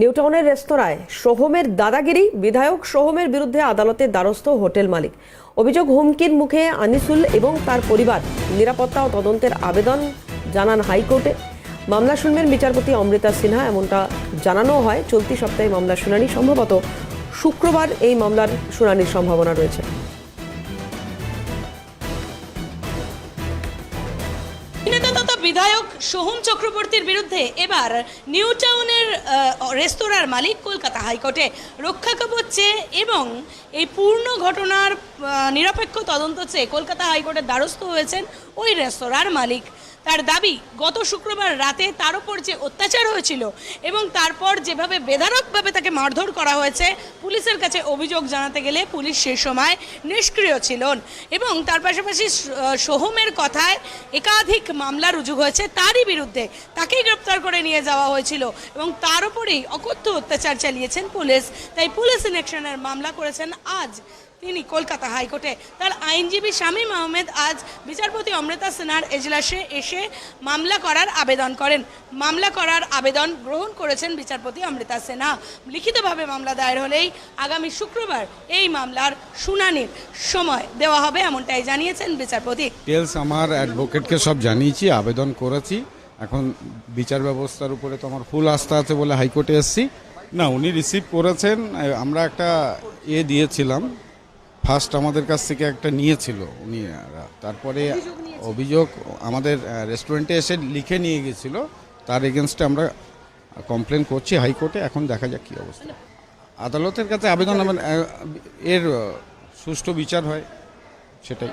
নিউটাউনের রেস্তোরাঁয় সোহমের দাদাগিরি, বিধায়ক সোহমের বিরুদ্ধে আদালতে দ্বারস্থ হোটেল মালিক। অভিযোগ হুমকির মুখে আনিসুল এবং তার পরিবার নিরাপত্তা ও তদন্তের আবেদন জানান হাইকোর্টে। মামলা শুনবেন বিচারপতি অমৃতা সিনহা এমনটা জানানো হয়। চলতি সপ্তাহে মামলার শুনানি সম্ভবত শুক্রবার এই মামলার শুনানির সম্ভাবনা রয়েছে। তথা বিধায়ক সোহম চক্রবর্তীর বিরুদ্ধে এবার নিউ টাউনের রেস্তোরাঁর মালিক কলকাতা হাইকোর্টে রক্ষা কবচ চেয়ে এবং এই পূর্ণ ঘটনার নিরপেক্ষ তদন্ত চেয়ে কলকাতা হাইকোর্টের দ্বারস্থ হয়েছেন ওই রেস্তোরাঁর মালিক। তার দাবি, গত শুক্রবার রাতে তার উপর যে অত্যাচার হয়েছিল এবং তারপর যেভাবে বেধারকভাবে তাকে মারধর করা হয়েছে পুলিশের কাছে অভিযোগ জানাতে গেলে পুলিশ সে সময় নিষ্ক্রিয় ছিলেন। এবং তার পাশাপাশি সোহমের কথায় একাধিক মামলা রুজু হয়েছে। তারই বিরুদ্ধে তাকেই গ্রেপ্তার করে নিয়ে যাওয়া হয়েছিল এবং তার উপরেই অকথ্য অত্যাচার চালিয়েছেন পুলিশ। তাই পুলিশ ইলেকশনের মামলা করেছেন আজ। তিনি কলকাতা হাইকোর্টে। তার আইনজীবী শামীম আহমেদ আজ বিচারপতি অমৃতা সিনহার এজলাসে এসে মামলা করার আবেদন করেন। মামলা করার আবেদন গ্রহণ করেছেন বিচারপতি অমৃতা সিনহা লিখিতভাবে মামলা দায়ের হলেই আগামী শুক্রবার এই মামলার শুনানির সময় দেওয়া হবে এমনটাই জানিয়েছেন বিচারপতি। আমার অ্যাডভোকেটকে সব জানিয়েছি, আবেদন করেছি। এখন বিচার ব্যবস্থার উপরে তো আমার ফুল আস্থা আছে বলে হাইকোর্টে এসেছি। না, উনি রিসিভ করেছেন, আমরা একটা এ দিয়েছিলাম। ফার্স্ট আমাদের কাছ থেকে একটা নিয়েছিল উনি তারপরে অভিযোগ আমাদের রেস্টুরেন্টে এসে লিখে নিয়ে গেছিল তার এগেনস্টে আমরা কমপ্লেন করছি হাইকোর্টে এখন দেখা যাক কী অবস্থা। আদালতের কাছে আবেদন আমার, এর সুষ্ঠু বিচার হয় সেটাই।